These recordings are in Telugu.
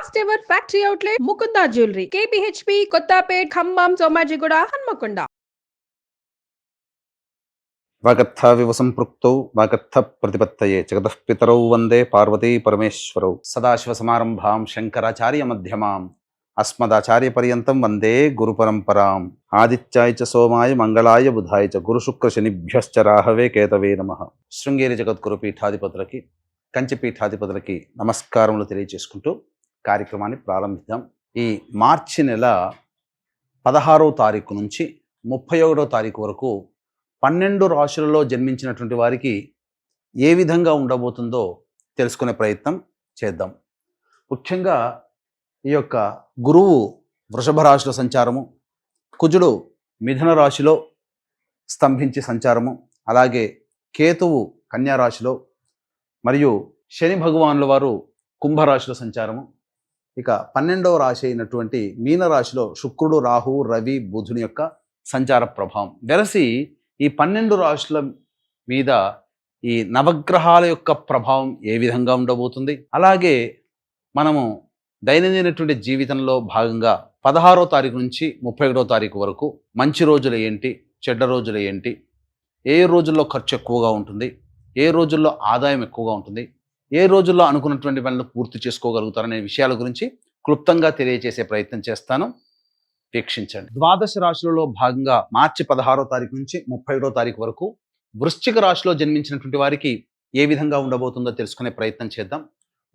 First ever factory outlet Mukunda jewellery. KPHB Kothapet Khammam Somajiguda Hanamkonda. వాగర్థావివ సంపృక్తౌ వాగర్థ ప్రతిపత్తయే. జగతః పితరౌ వందే పార్వతీ పరమేశ్వరౌ. సదాశివ సమారంభాం శంకరాచార్య మధ్యమాం. అస్మదాచార్య పర్యంతం వందే గురు పరంపరాం. ఆదిత్యాయ చ సోమాయ మంగళాయ బుధాయ చ గురు శుక్ర శనిభ్యశ్చ రాహవే కేతవే నమ. శృంగేరి జగద్గురు పీఠాధిపతులకి కంచి పీఠాధిపతులకి నమస్కారములు తెలియజేసుకుంటూ కార్యక్రమాన్ని ప్రారంభిద్దాం. ఈ మార్చి నెల పదహారో తారీఖు నుంచి ముప్పై ఒకటో తారీఖు వరకు పన్నెండు రాశులలో జన్మించినటువంటి వారికి ఏ విధంగా ఉండబోతుందో తెలుసుకునే ప్రయత్నం చేద్దాం. ముఖ్యంగా ఈ యొక్క గురువు వృషభ రాశిలో సంచారము కుజుడు మిథున రాశిలో స్తంభించి సంచారము అలాగే కేతువు కన్యా రాశిలో మరియు శని భగవానుల వారు కుంభరాశిలో సంచారము. ఇక పన్నెండవ రాశి అయినటువంటి మీనరాశిలో శుక్రుడు రాహు రవి బుధుని యొక్క సంచార ప్రభావం. వెరసి ఈ పన్నెండు రాశుల మీద ఈ నవగ్రహాల యొక్క ప్రభావం ఏ విధంగా ఉండబోతుంది? అలాగే మనము దైనందినటువంటి జీవితంలో భాగంగా పదహారో తారీఖు నుంచి ముప్పై ఒకటో తారీఖు వరకు మంచి రోజులు ఏంటి? చెడ్డ రోజులు ఏంటి? ఏ రోజుల్లో ఖర్చు ఎక్కువగా ఉంటుంది? ఏ రోజుల్లో ఆదాయం ఎక్కువగా ఉంటుంది? ఏ రోజుల్లో అనుకున్నటువంటి పనులు పూర్తి చేసుకోగలుగుతారనే విషయాల గురించి క్లుప్తంగా తెలియజేసే ప్రయత్నం చేస్తాను. వీక్షించండి. ద్వాదశ రాశులలో భాగంగా మార్చి పదహారో తారీఖు నుంచి ముప్పై ఒకటో తారీఖు వరకు వృశ్చిక రాశిలో జన్మించినటువంటి వారికి ఏ విధంగా ఉండబోతుందో తెలుసుకునే ప్రయత్నం చేద్దాం.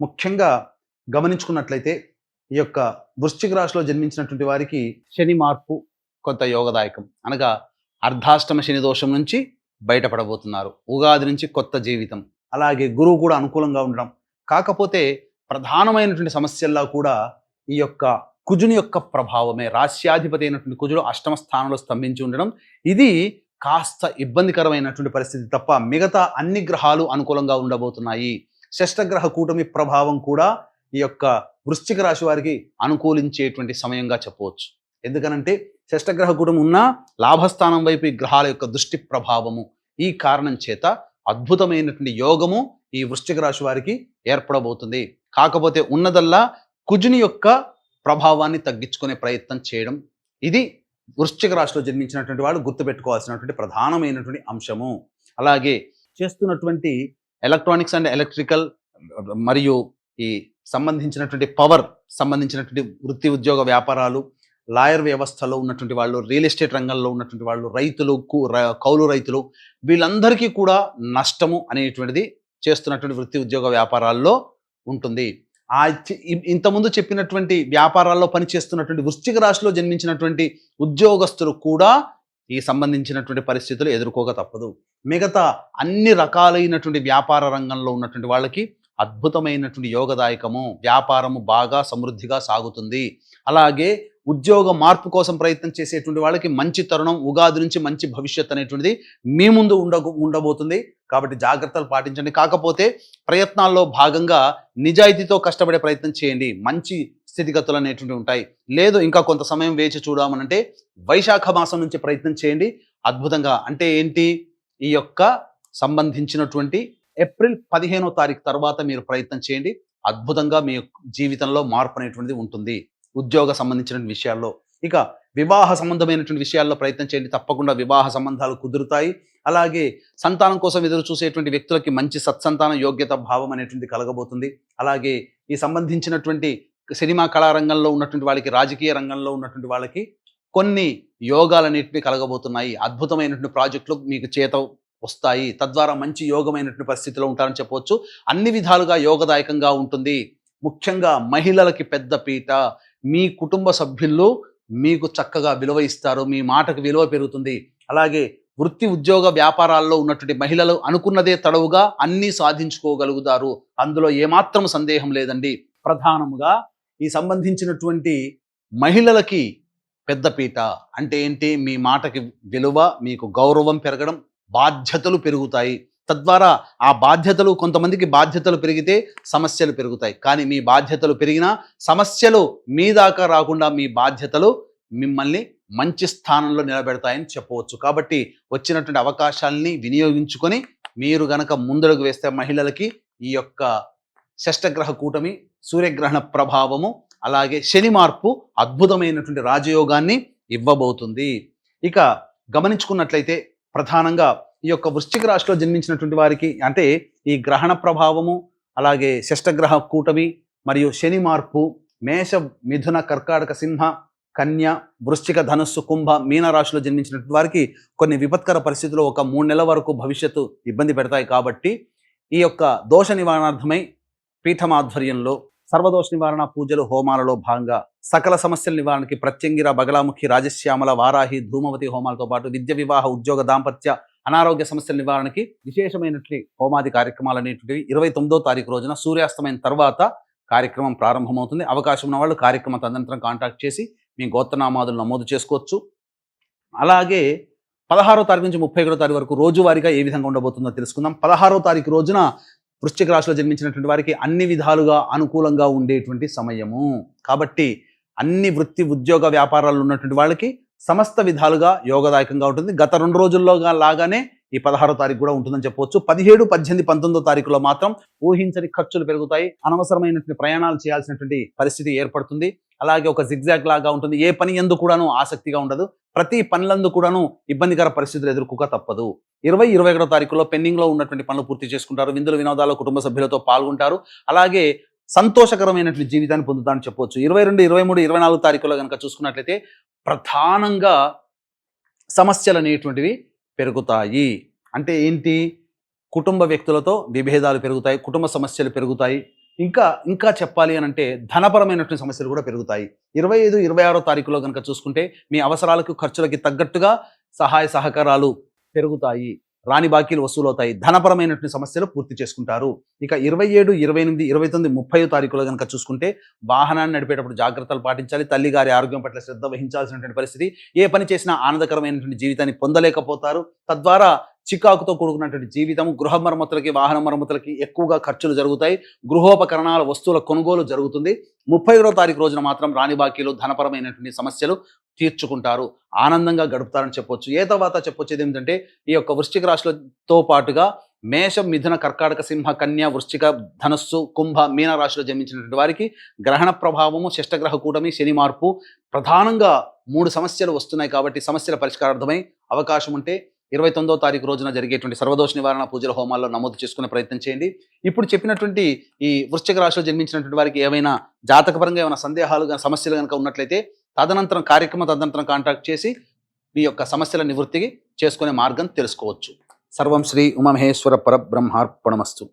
ముఖ్యంగా గమనించుకున్నట్లయితే ఈ యొక్క వృశ్చిక రాశిలో జన్మించినటువంటి వారికి శని మార్పు కొంత యోగదాయకం. అనగా అర్ధాష్టమ శని దోషం నుంచి బయటపడబోతున్నారు. ఉగాది నుంచి కొత్త జీవితం. అలాగే గురువు కూడా అనుకూలంగా ఉండడం. కాకపోతే ప్రధానమైనటువంటి సమస్యల్లో కూడా ఈ యొక్క కుజుని యొక్క ప్రభావమే. రాశ్యాధిపతి అయినటువంటి కుజుడు అష్టమ స్థానంలో స్తంభించి ఉండడం. ఇది కాస్త ఇబ్బందికరమైనటువంటి పరిస్థితి తప్ప మిగతా అన్ని గ్రహాలు అనుకూలంగా ఉండబోతున్నాయి. షష్టగ్రహ కూటమి ప్రభావం కూడా ఈ యొక్క వృశ్చిక రాశి వారికి అనుకూలించేటువంటి సమయంగా చెప్పవచ్చు. ఎందుకనంటే షష్టగ్రహ కూటమి ఉన్న లాభస్థానం వైపు ఈ గ్రహాల యొక్క దృష్టి ప్రభావము ఈ కారణం చేత అద్భుతమైనటువంటి యోగము ఈ వృశ్చిక రాశి వారికి ఏర్పడబోతుంది. కాకపోతే ఉన్నదల్లా కుజుని యొక్క ప్రభావాన్ని తగ్గించుకునే ప్రయత్నం చేయడం. ఇది వృశ్చిక రాశిలో జన్మించినటువంటి వాళ్ళు గుర్తుపెట్టుకోవాల్సినటువంటి ప్రధానమైనటువంటి అంశము. అలాగే చేస్తున్నటువంటి ఎలక్ట్రానిక్స్ అండ్ ఎలక్ట్రికల్ మరియు ఈ సంబంధించినటువంటి పవర్ సంబంధించినటువంటి వృత్తి ఉద్యోగ వ్యాపారాలు లాయర్ వ్యవస్థలో ఉన్నటువంటి వాళ్ళు రియల్ ఎస్టేట్ రంగంలో ఉన్నటువంటి వాళ్ళు రైతులు కు- కౌలు రైతులు వీళ్ళందరికీ కూడా నష్టము అనేటువంటిది చేస్తున్నటువంటి వృత్తి ఉద్యోగ వ్యాపారాల్లో ఉంటుంది. ఆ ఇంతకుముందు చెప్పినటువంటి వ్యాపారాల్లో పనిచేస్తున్నటువంటి వృశ్చిక రాశిలో జన్మించినటువంటి ఉద్యోగస్తులు కూడా ఈ సంబంధించినటువంటి పరిస్థితులు ఎదుర్కోక తప్పదు. మిగతా అన్ని రకాలైనటువంటి వ్యాపార రంగంలో ఉన్నటువంటి వాళ్ళకి అద్భుతమైనటువంటి యోగదాయకము వ్యాపారము బాగా సమృద్ధిగా సాగుతుంది. అలాగే ఉద్యోగ మార్పు కోసం ప్రయత్నం చేసేటువంటి వాళ్ళకి మంచి తరుణం ఉగాది నుంచి మంచి భవిష్యత్ అనేటువంటిది మీ ముందు ఉండ ఉండబోతుంది. కాబట్టి జాగ్రత్తలు పాటించండి. కాకపోతే ప్రయత్నాల్లో భాగంగా నిజాయితీతో కష్టపడే ప్రయత్నం చేయండి. మంచి స్థితిగతులు అనేటువంటివి ఉంటాయి. లేదు ఇంకా కొంత సమయం వేచి చూడమనంటే వైశాఖ మాసం నుంచి ప్రయత్నం చేయండి. అద్భుతంగా అంటే ఏంటి? ఈ యొక్క సంబంధించినటువంటి ఏప్రిల్ పదిహేనో తారీఖు తర్వాత మీరు ప్రయత్నం చేయండి. అద్భుతంగా మీ జీవితంలో మార్పు అనేటువంటిది ఉంటుంది. ఉద్యోగ సంబంధించిన విషయాల్లో. ఇక వివాహ సంబంధమైనటువంటి విషయాల్లో ప్రయత్నం చేయండి. తప్పకుండా వివాహ సంబంధాలు కుదురుతాయి. అలాగే సంతానం కోసం ఎదురు చూసేటువంటి వ్యక్తులకి మంచి సత్సంతాన యోగ్యత భావం అనేటువంటి కలగబోతుంది. అలాగే ఈ సంబంధించినటువంటి సినిమా కళారంగంలో ఉన్నటువంటి వాళ్ళకి రాజకీయ రంగంలో ఉన్నటువంటి వాళ్ళకి కొన్ని యోగాలు అనేటివి కలగబోతున్నాయి. అద్భుతమైనటువంటి ప్రాజెక్టులు మీకు చేత వస్తాయి. తద్వారా మంచి యోగమైనటువంటి పరిస్థితిలో ఉంటారని చెప్పవచ్చు. అన్ని విధాలుగా యోగదాయకంగా ఉంటుంది. ముఖ్యంగా మహిళలకి పెద్ద పీట. మీ కుటుంబ సభ్యుల్లో మీకు చక్కగా విలువ ఇస్తారు. మీ మాటకు విలువ పెరుగుతుంది. అలాగే వృత్తి ఉద్యోగ వ్యాపారాల్లో ఉన్నటువంటి మహిళలు అనుకున్నదే తడవుగా అన్నీ సాధించుకోగలుగుతారు. అందులో ఏమాత్రం సందేహం లేదండి. ప్రధానముగా ఈ సంబంధించినటువంటి మహిళలకి పెద్దపీట అంటే ఏంటి? మీ మాటకి విలువ మీకు గౌరవం పెరగడం బాధ్యతలు పెరుగుతాయి. తద్వారా ఆ బాధ్యతలు కొంతమందికి బాధ్యతలు పెరిగితే సమస్యలు పెరుగుతాయి. కానీ మీ బాధ్యతలు పెరిగినా సమస్యలు మీ దాకా రాకుండా మీ బాధ్యతలు మిమ్మల్ని మంచి స్థానంలో నిలబెడతాయని చెప్పవచ్చు. కాబట్టి వచ్చినటువంటి అవకాశాలని వినియోగించుకొని మీరు గనక ముందడుగు వేస్తే మహిళలకి ఈ యొక్క షష్టగ్రహ కూటమి సూర్యగ్రహణ ప్రభావము అలాగే శని మార్పు అద్భుతమైనటువంటి రాజయోగాన్ని ఇవ్వబోతుంది. ఇక గమనించుకున్నట్లయితే ప్రధానంగా ఈ యొక్క వృశ్చిక రాశిలో జన్మించినటువంటి వారికి అంటే ఈ గ్రహణ ప్రభావము అలాగే షష్టగ్రహ కూటమి మరియు శని మార్పు మేష మిథున కర్కాటక సింహ కన్య వృశ్చిక ధనుస్సు కుంభ మీన రాశిలో జన్మించినటువంటి వారికి కొన్ని విపత్కర పరిస్థితులు ఒక మూడు నెలల వరకు భవిష్యత్తు ఇబ్బంది పెడతాయి కాబట్టి ఈ యొక్క దోష నివారణార్థమై పీఠమాధ్వర్యంలో సర్వదోష నివారణ పూజలు హోమాలలో భాగంగా సకల సమస్యల నివారణకి ప్రత్యంగిర బగలాముఖి రాజశ్యామల వారాహి ధూమవతి హోమాలతో పాటు విద్య వివాహ ఉద్యోగ దాంపత్య అనారోగ్య సమస్యల నివారణకి విశేషమైనటువంటి హోమాది కార్యక్రమాలు అనేటువంటివి ఇరవై తొమ్మిదో తారీఖు రోజున సూర్యాస్తమైన తర్వాత కార్యక్రమం ప్రారంభమవుతుంది. అవకాశం ఉన్న వాళ్ళు కార్యక్రమం తదనంతరం కాంటాక్ట్ చేసి మీ గోత్రనామాదులు నమోదు చేసుకోవచ్చు. అలాగే పదహారో తారీఖు నుంచి ముప్పై ఒకటో తారీఖు వరకు రోజువారీగా ఏ విధంగా ఉండబోతుందో తెలుసుకుందాం. పదహారో తారీఖు రోజున వృశ్చిక రాశిలో జన్మించినటువంటి వారికి అన్ని విధాలుగా అనుకూలంగా ఉండేటువంటి సమయము. కాబట్టి అన్ని వృత్తి ఉద్యోగ వ్యాపారాలు ఉన్నటువంటి వాళ్ళకి సమస్త విధాలుగా యోగదాయకంగా ఉంటుంది. గత రెండు రోజుల్లోగా లాగానే ఈ పదహారో తారీఖు కూడా ఉంటుందని చెప్పవచ్చు. పదిహేడు పద్దెనిమిది పంతొమ్మిదో తారీఖులో మాత్రం ఊహించని ఖర్చులు పెరుగుతాయి. అనవసరమైనటువంటి ప్రయాణాలు చేయాల్సినటువంటి పరిస్థితి ఏర్పడుతుంది. అలాగే ఒక జిగ్జాగ్ లాగా ఉంటుంది. ఏ పని ఎందు కూడాను ఆసక్తిగా ఉండదు. ప్రతి పనులందు కూడాను ఇబ్బందికర పరిస్థితులు ఎదుర్కోక తప్పదు. ఇరవై ఇరవై ఒకటో తారీఖులో పెండింగ్లో ఉన్నటువంటి పనులు పూర్తి చేసుకుంటారు. విందులు వినోదాలు కుటుంబ సభ్యులతో పాల్గొంటారు. అలాగే సంతోషకరమైనటువంటి జీవితాన్ని పొందుతారని చెప్పవచ్చు ఇరవై రెండు ఇరవై మూడు ఇరవై నాలుగు తారీఖులో కనుక చూసుకున్నట్లయితే ప్రధానంగా సమస్యలు అనేటువంటివి పెరుగుతాయి. అంటే ఏంటి? కుటుంబ వ్యక్తులతో విభేదాలు పెరుగుతాయి కుటుంబ సమస్యలు పెరుగుతాయి. ఇంకా ఇంకా చెప్పాలి అని అంటే ధనపరమైనటువంటి సమస్యలు కూడా పెరుగుతాయి. ఇరవై ఐదు ఇరవై ఆరో తారీఖులో కనుక చూసుకుంటే మీ అవసరాలకు ఖర్చులకి తగ్గట్టుగా సహాయ సహకారాలు పెరుగుతాయి. రాని బాకీలు వసూలవుతాయి. ధనపరమైనటువంటి సమస్యలు పూర్తి చేసుకుంటారు. ఇక ఇరవై ఏడు ఇరవై ఎనిమిది ఇరవై తొమ్మిది ముప్పై తారీఖులో కనుక చూసుకుంటే వాహనాన్ని నడిపేటప్పుడు జాగ్రత్తలు పాటించాలి. తల్లి గారి ఆరోగ్యం పట్ల శ్రద్ధ వహించాల్సినటువంటి పరిస్థితి. ఏ పని చేసినా ఆనందకరమైనటువంటి జీవితాన్ని పొందలేకపోతారు. తద్వారా చికాకుతో కూడుకున్నటువంటి జీవితం గృహ మరమ్మతులకి వాహన మరమ్మతులకి ఎక్కువగా ఖర్చులు జరుగుతాయి. గృహోపకరణాల వస్తువుల కొనుగోలు జరుగుతుంది. ముప్పై తారీఖు రోజున మాత్రం రాణి బాకీలు ధనపరమైనటువంటి సమస్యలు తీర్చుకుంటారు. ఆనందంగా గడుపుతారని చెప్పొచ్చు. ఏ తర్వాత చెప్పొచ్చేది ఏమిటంటే ఈ యొక్క వృశ్చిక రాశులతో పాటుగా మేషం మిథున కర్కాటక సింహ కన్య వృశ్చిక ధనస్సు కుంభ మీన రాశిలో జన్మించినటువంటి వారికి గ్రహణ ప్రభావము శిష్టగ్రహ కూటమి శని మార్పు ప్రధానంగా మూడు సమస్యలు వస్తున్నాయి కాబట్టి సమస్యల పరిష్కారార్థమై అవకాశం ఉంటే ఇరవై తొమ్మిదో తారీఖు రోజున జరిగేటువంటి సర్వదోష నివారణ పూజల హోమాల్లో నమోదు చేసుకునే ప్రయత్నం చేయండి. ఇప్పుడు చెప్పినటువంటి ఈ వృశ్చిక రాశిలో జన్మించినటువంటి వారికి ఏమైనా జాతకపరంగా ఏమైనా సందేహాలు కానీ సమస్యలు కనుక ఉన్నట్లయితే తదనంతరం కార్యక్రమం తదనంతరం కాంటాక్ట్ చేసి మీ యొక్క సమస్యల నివృత్తికి చేసుకునే మార్గం తెలుసుకోవచ్చు. సర్వం శ్రీ ఉమమహేశ్వర పరబ్రహ్మార్పణమస్తు.